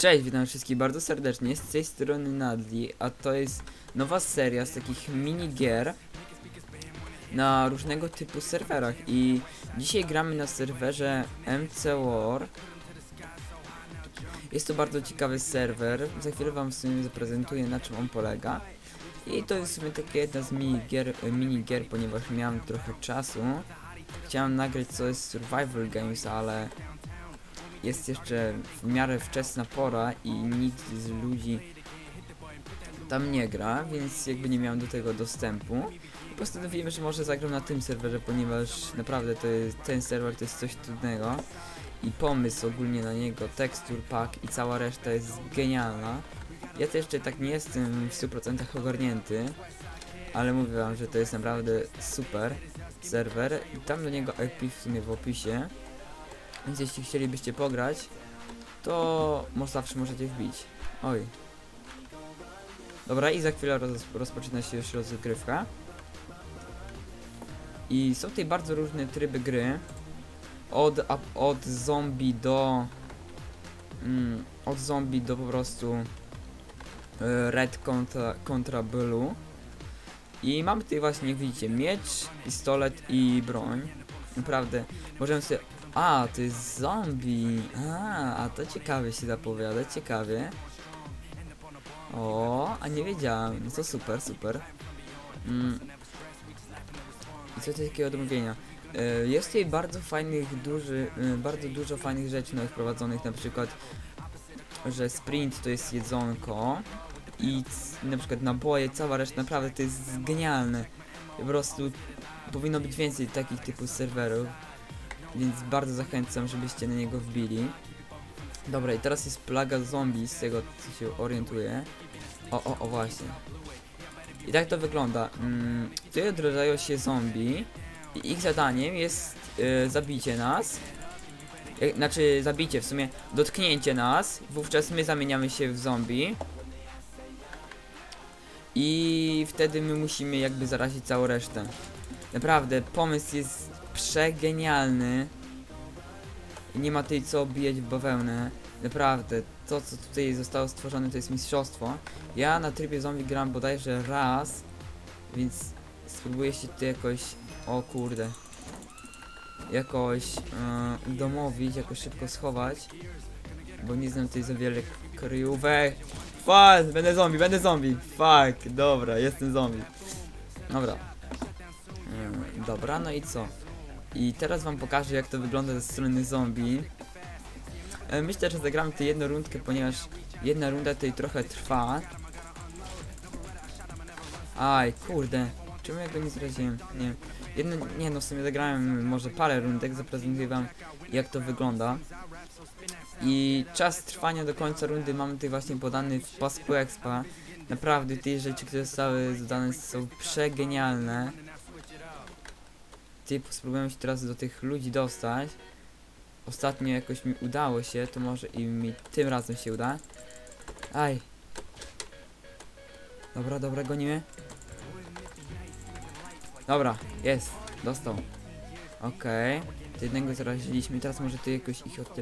Cześć, witam wszystkich bardzo serdecznie, z tej strony Nadli, a to jest nowa seria z takich minigier na różnego typu serwerach i dzisiaj gramy na serwerze MC War. Jest to bardzo ciekawy serwer, za chwilę wam w sumie zaprezentuję na czym on polega. I to jest w sumie takie jedna z minigier, minigier ponieważ miałem trochę czasu. Chciałem nagrać coś z Survival Games, ale jest jeszcze w miarę wczesna pora i nikt z ludzi tam nie gra, więc jakby nie miałem do tego dostępu. I postanowiłem, że może zagram na tym serwerze, ponieważ naprawdę to jest, ten serwer to jest coś trudnego i pomysł ogólnie na niego, tekstur pack i cała reszta jest genialna. Ja też jeszcze tak nie jestem w 100% ogarnięty, ale mówię wam, że to jest naprawdę super serwer i tam do niego IP w sumie w opisie. Więc jeśli chcielibyście pograć, to zawsze możecie wbić. Oj. Dobra, i za chwilę roz, rozpoczyna się już rozgrywka. I są tutaj bardzo różne tryby gry. Od, od zombie do... Mm, od zombie do po prostu e, red kontra, kontra blue. I mamy tutaj właśnie, jak widzicie, miecz, pistolet i broń. Naprawdę, możemy sobie a, to jest zombie. A, a to ciekawie się zapowiada, ciekawie. O, a nie wiedziałem. No to super, super. Mm. I co to takiego do mówienia? E, Jest tutaj bardzo fajnych, duży, e, bardzo dużo fajnych rzeczy nowych wprowadzonych, na przykład, że sprint to jest jedzonko i na przykład naboje, cała reszta, naprawdę to jest genialne. Po prostu powinno być więcej takich typu serwerów więc bardzo zachęcam, żebyście na niego wbili. Dobra, i teraz jest plaga zombie, z tego co się orientuję. O, o, o, właśnie. I tak to wygląda. Mm, tutaj się zombie i ich zadaniem jest y, zabicie nas. Y, znaczy, zabicie, w sumie dotknięcie nas, wówczas my zamieniamy się w zombie. I wtedy my musimy jakby zarazić całą resztę. Naprawdę, pomysł jest przegenialny. I nie ma tej co bijać w bawełnę. Naprawdę, to co tutaj zostało stworzone to jest mistrzostwo. Ja na trybie zombie gram bodajże raz, więc spróbuję się tu jakoś... O kurde. Jakoś yy, udomowić, jakoś szybko schować. Bo nie znam tutaj za wiele kryjówek. Fuck, będę zombie, będę zombie. Fuck, dobra, jestem zombie. Dobra. Yy, dobra, no i co? I teraz wam pokażę jak to wygląda ze strony zombie. E, Myślę, że zagramy tę jedną rundkę, ponieważ jedna runda tutaj trochę trwa. Aj, kurde. Czemu ja go nie zraziłem? Nie. Jedno, nie no, w sumie zagrałem może parę rundek, zaprezentuję wam jak to wygląda. I czas trwania do końca rundy mamy tutaj właśnie podany w pasku expa. Naprawdę te rzeczy, które zostały dodane są przegenialne. Ty, spróbujemy się teraz do tych ludzi dostać. Ostatnio jakoś mi udało się, to może i mi tym razem się uda. Aj. Dobra, dobra, gonimy. Dobra, jest, dostał. Okej. Okay. Jednego zaraziliśmy, teraz może ty jakoś ich od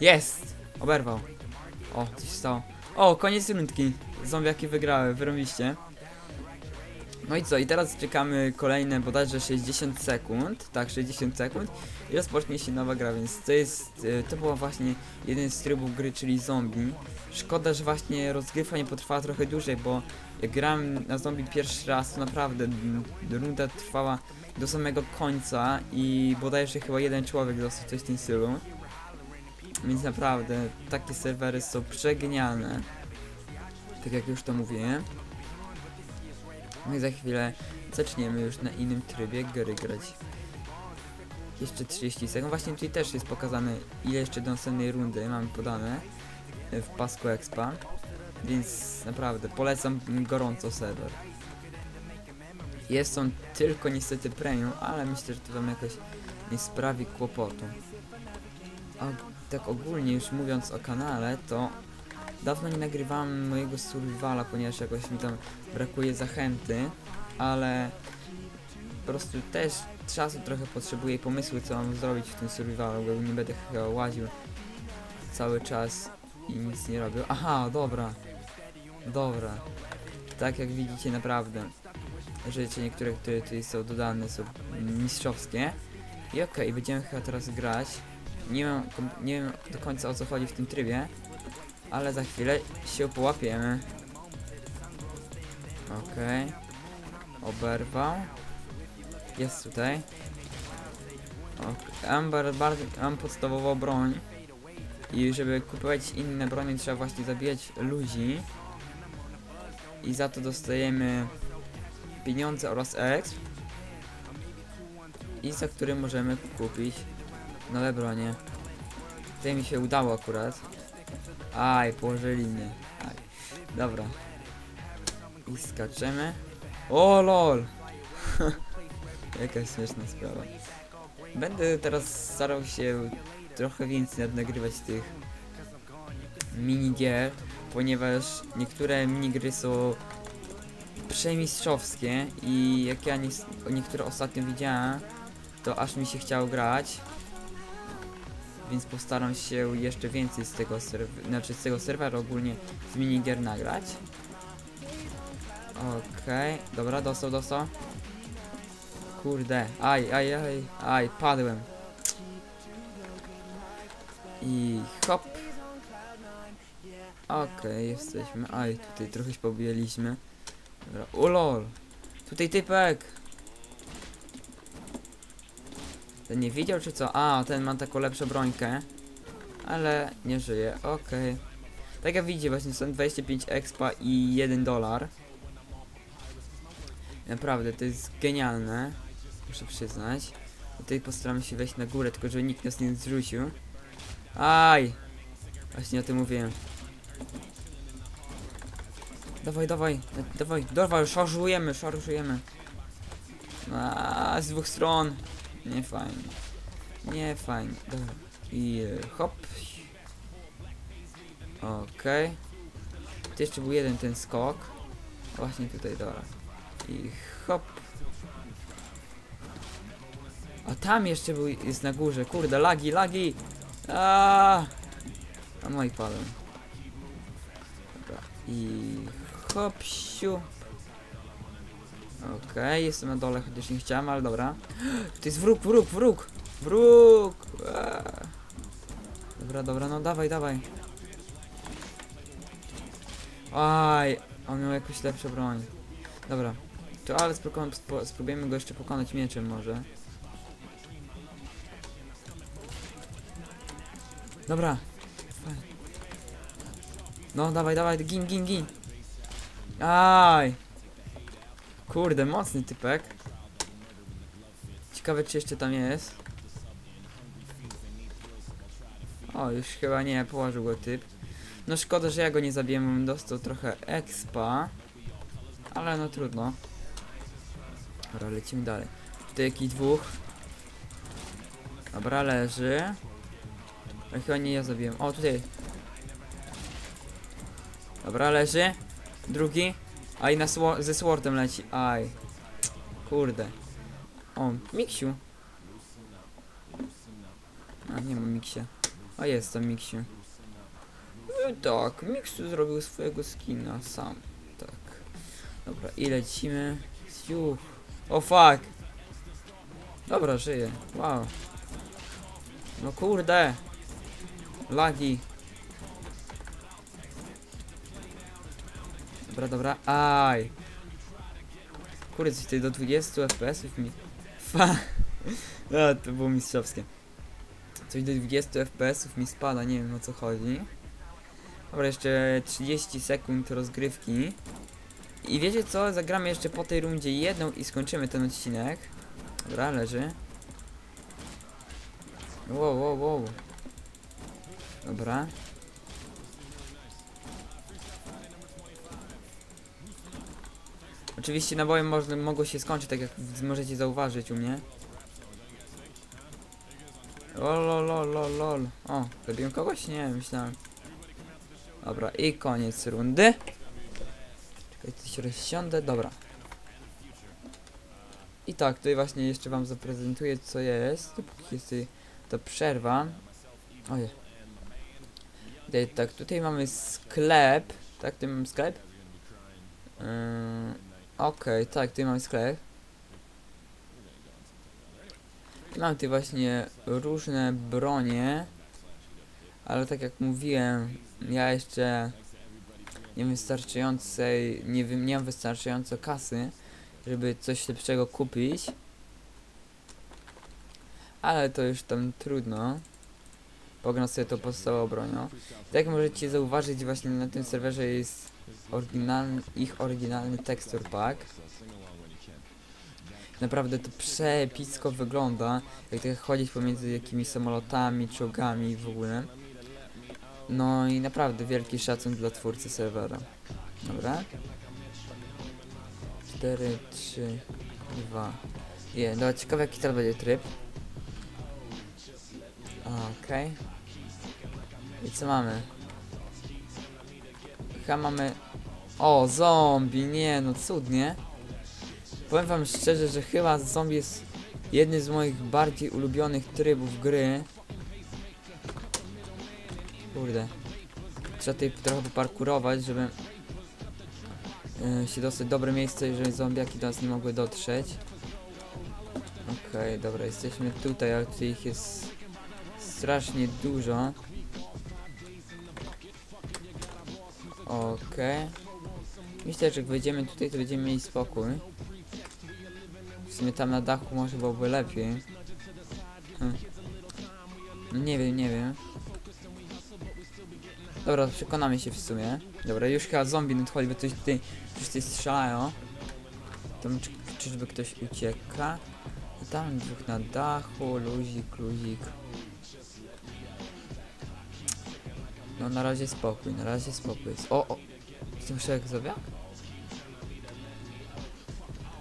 Jest! Oberwał. O, coś stało. O, koniec rundki. Zombiaki wygrały, wyrobiście. No i co, i teraz czekamy kolejne bodajże 60 sekund, tak, 60 sekund i rozpocznie się nowa gra, więc to jest, y, to była właśnie jeden z trybów gry, czyli zombie. Szkoda, że właśnie rozgrywka nie potrwała trochę dłużej, bo jak grałem na zombie pierwszy raz, to naprawdę runda trwała do samego końca i bodajże chyba jeden człowiek został coś w tym stylu. Więc naprawdę, takie serwery są przegenialne. Tak jak już to mówiłem. No i za chwilę zaczniemy już na innym trybie gry grać. Jeszcze 30 sekund. Właśnie tutaj też jest pokazane ile jeszcze do następnej rundy mamy podane w pasku expa. Więc naprawdę polecam gorąco serwer. Jest on tylko niestety premium, ale myślę, że to wam jakoś nie sprawi kłopotu. A tak ogólnie już mówiąc o kanale, to Dawno nie nagrywałem mojego survivala, ponieważ jakoś mi tam brakuje zachęty, ale po prostu też czasu trochę potrzebuję pomysły co mam zrobić w tym survivalu, bo nie będę chyba łaził cały czas i nic nie robią. Aha, dobra. Dobra. Tak jak widzicie naprawdę. Rzeczy niektóre, które tutaj są dodane są mistrzowskie. I okej, będziemy chyba teraz grać. Nie nie wiem do końca o co chodzi w tym trybie. Ale za chwilę się połapiemy. Okej. Oberwał. Jest tutaj. Ok, Mam, bar, bar, mam podstawową broń. I żeby kupować inne bronie trzeba właśnie zabijać ludzi. I za to dostajemy pieniądze oraz exp. I za które możemy kupić nowe bronie. Tutaj mi się udało akurat. Aj, położyli mnie. Aj. Dobra. I skaczemy. O lol! Jaka śmieszna sprawa. Będę teraz starał się trochę więcej nagrywać tych minigier, ponieważ niektóre minigry są przemistrzowskie i jak ja nie, niektóre ostatnio widziałem, to aż mi się chciało grać. Więc postaram się jeszcze więcej z tego znaczy z tego serwera ogólnie z minigier nagrać. Okej, dobra, dostał, dostał. Kurde, aj, aj, aj, aj, padłem. I hop. Okej, jesteśmy. Aj, tutaj trochę się pobijaliśmy. Dobra, o lol. Tutaj typek. Nie widział czy co? A, ten ma taką lepszą brońkę. Ale nie żyje, okej. Tak jak widzicie, właśnie są 25 expa i 1 dolar. Naprawdę, to jest genialne. Muszę przyznać. Tutaj postaramy się wejść na górę, tylko żeby nikt nas nie zrzucił. Aj! Właśnie o tym mówiłem. Dawaj, dawaj, dawaj, dawaj, szarżujemy, szarżujemy. A, z dwóch stron. Nie fajnie. Nie fajnie. I e, hop. Okej. Tu jeszcze był jeden ten skok. Właśnie tutaj, dobra. I hop. A tam jeszcze był, jest na górze. Kurde, lagi, lagi. A, A no i padłem. Dobra. I hop, siu. Okej, jestem na dole, chociaż nie chciałem, ale dobra. To jest wróg, wróg, wróg! Wróg! Eee. Dobra, dobra, no dawaj, dawaj. Aj, on miał jakąś lepszą broń. Dobra, to ale spróbujemy go jeszcze pokonać mieczem może. Dobra. No, dawaj, dawaj, gin, gin, gin. Aj. Kurde, mocny typek. Ciekawe, czy jeszcze tam jest. O, już chyba nie, położył go typ. No szkoda, że ja go nie zabiłem, bym dostał trochę expa. Ale no trudno. Dobra, lecimy dalej. Tutaj jakiś dwóch. Dobra, leży. Ale chyba nie ja zabiłem. O, tutaj. Dobra, leży. Drugi. A i na sło- ze swordem leci. Aj. Kurde. O, Miksiu. A, nie ma Miksia. A jest tam Miksiu. No tak, Miksiu zrobił swojego skina sam. Tak. Dobra, i lecimy. O fuck. Dobra, żyje. Wow. No kurde. Lagi. Dobra, dobra. Aj. Kurde, coś tutaj do 20 FPS-ów mi... Fa. A, to było mistrzowskie. Coś do 20 FPS-ów mi spada, nie wiem o co chodzi. Dobra, jeszcze 30 sekund rozgrywki. I wiecie co? Zagramy jeszcze po tej rundzie jedną i skończymy ten odcinek. Dobra, leży. Wow, wow, wow. Dobra. Oczywiście naboje można, mogą się skończyć, tak jak możecie zauważyć u mnie. Lol, lol, lol, lol. O, zabiłem kogoś? Nie, myślałem. Dobra, i koniec rundy. Czekaj, się rozsiądę, dobra. I tak, tutaj właśnie jeszcze wam zaprezentuję co jest, dopóki jest ta przerwa. Ojej. Tutaj, tak, tutaj mamy sklep. Tak, tutaj mamy sklep. Yy, Okej, tak, tutaj mamy sklep. I Mam tutaj właśnie różne bronie. Ale tak jak mówiłem, ja jeszcze nie wystarczającej, nie, nie mam wystarczająco kasy, żeby coś lepszego kupić. Ale to już tam trudno. Pogram sobie to podstawową bronią. Tak jak możecie zauważyć właśnie na tym serwerze jest oryginalny, ich oryginalny texture pack. Naprawdę to przepicko wygląda, jak tak chodzić pomiędzy jakimiś samolotami, czołgami w ogóle. No i naprawdę wielki szacun dla twórcy serwera. Dobra. 4, 3, 2, 1. Dobra, ciekawe jaki teraz będzie tryb. Okej. I co mamy? Chyba mamy... O, zombie, nie no, cudnie. Powiem wam szczerze, że chyba zombie jest jednym z moich bardziej ulubionych trybów gry. Kurde. Trzeba tutaj trochę poparkurować, żeby yy, się dostać dobre miejsce, jeżeli zombiaki do nas nie mogły dotrzeć. Okej, dobra, jesteśmy tutaj, ale tutaj ich jest strasznie dużo. Okej. Myślę, że jak wejdziemy tutaj, to będziemy mieli spokój. W sumie tam na dachu może byłoby lepiej. Hm. No nie wiem, nie wiem. Dobra, przekonamy się w sumie. Dobra, już chyba zombie nadchodzi, bo coś tutaj, coś tutaj strzelają. Tam czy, czyżby ktoś ucieka? Tam dwóch na dachu, luzik, luzik. No na razie spokój, na razie spokój. O, o! Jestem szereg zowiak?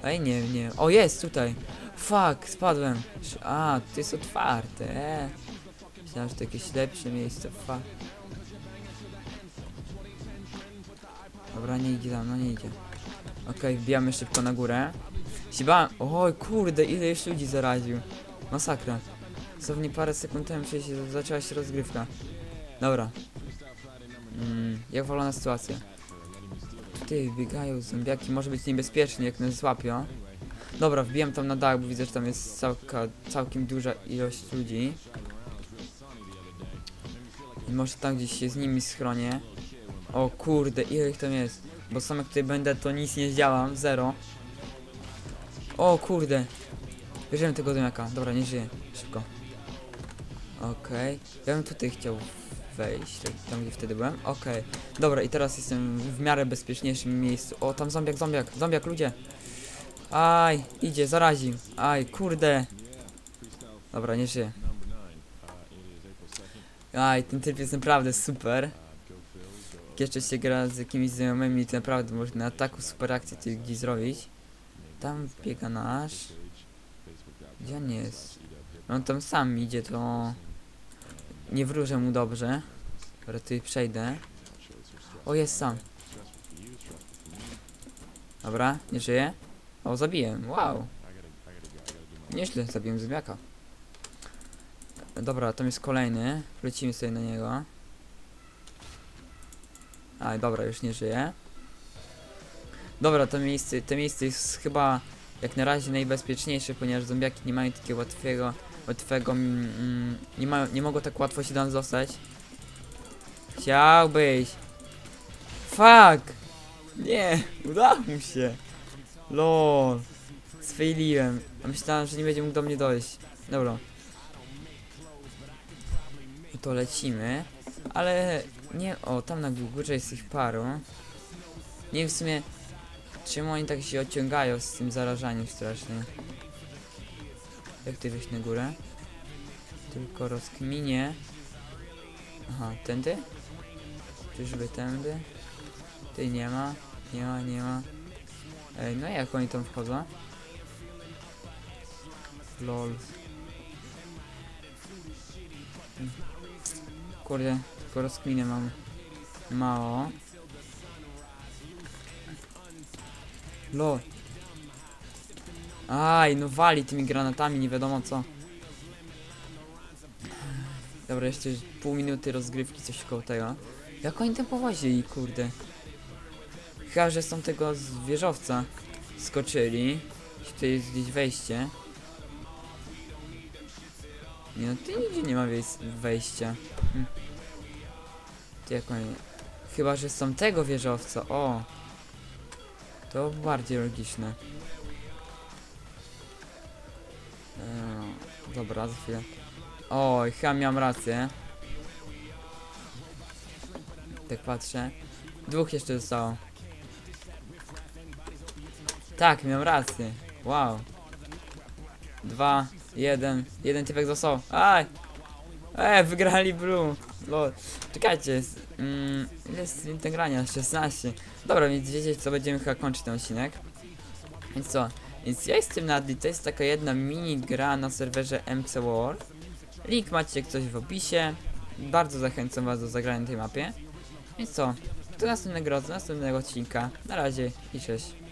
Ej, nie, nie. O, jest tutaj! Fuck, spadłem. A, to jest otwarte. E. Myślałem, że to jakieś lepsze miejsce. Fuck. Dobra, nie idzie tam, no nie idzie. Okej, wbijamy szybko na górę. Siba, oj kurde, ile już ludzi zaraził. Masakra. Dosłownie parę sekund temu się zaczęła się rozgrywka. Dobra. Mm, jak wolona sytuacja. Tutaj biegają zombiaki, może być niebezpiecznie, jak nas złapią. Dobra, wbijam tam na dach, bo widzę, że tam jest całka, całkiem duża ilość ludzi. I może tam gdzieś się z nimi schronię. O kurde, ile ich tam jest? Bo sam jak tutaj będę, to nic nie zdziałam, zero. O kurde. Bierzemy tego domiaka, dobra, nie żyje, szybko. Okej, ja bym tutaj chciał wejść, tak, tam gdzie wtedy byłem. Okej, dobra i teraz jestem w miarę bezpieczniejszym miejscu. O, tam zombiak, zombiak, zombiak, ludzie. Aj, idzie, zaraził. Aj, kurde. Dobra, nie żyje. Aj, ten typ jest naprawdę super. Jak jeszcze się gra z jakimiś znajomymi, to naprawdę można taką super akcję gdzieś zrobić. Tam biega nasz. Gdzie on jest? No tam sam idzie, to... Nie wróżę mu dobrze. Dobra, tutaj przejdę. O, jest sam. Dobra, nie żyje? O, zabiłem, wow. Nieźle, zabiłem zombiaka. Dobra, tam jest kolejny. Lecimy sobie na niego. A, dobra, już nie żyje. Dobra, to miejsce, to miejsce jest chyba jak na razie najbezpieczniejsze, ponieważ zombiaki nie mają takiego łatwego, łatwego, mm, mm, nie, mają, nie mogą tak łatwo się do nas dostać. Chciałbyś. Fuck! Nie, udało mi się. Lol. Sfailiłem. A myślałem, że nie będzie mógł do mnie dojść. Dobra. No To lecimy. Ale nie, o, tam na górze jest ich paru. Nie w sumie, czemu oni tak się ociągają z tym zarażaniem strasznie. Jak ty wejść na górę? Tylko rozkminie. Aha, tędy? Czyżby tędy? Tutaj nie ma, nie ma, nie ma. Ej, no jak oni tam wchodzą? Lol. Kurde, tylko rozkminę mam mało. Lol. Aj, no wali tymi granatami, nie wiadomo co. Dobra, jeszcze pół minuty rozgrywki, coś koło tego. Jak oni tam powozili, kurde. Chyba, że są tego z wieżowca skoczyli. Tutaj jest gdzieś wejście. Nie no, tu nigdzie nie ma wej- wejścia. Hm. Ty jak oni... Chyba, że są tego wieżowca, o! To bardziej logiczne. Dobra, za chwilę. Oj, chyba miałem rację. Tak patrzę. Dwóch jeszcze zostało. Tak, miałem rację. Wow. Dwa, jeden, jeden typek został. Aj! Wygrali Blue. Lol. Czekajcie, jest, mm, ile jest integrania? 16. Dobra, więc wiecie co, będziemy chyba kończyć ten odcinek. Więc co? Więc ja jestem Nadli, to jest taka jedna mini gra na serwerze MC War. Link macie jak coś w opisie. Bardzo zachęcam was do zagrania tej mapie. Więc co? Do następnego, do następnego odcinka. Na razie i cześć.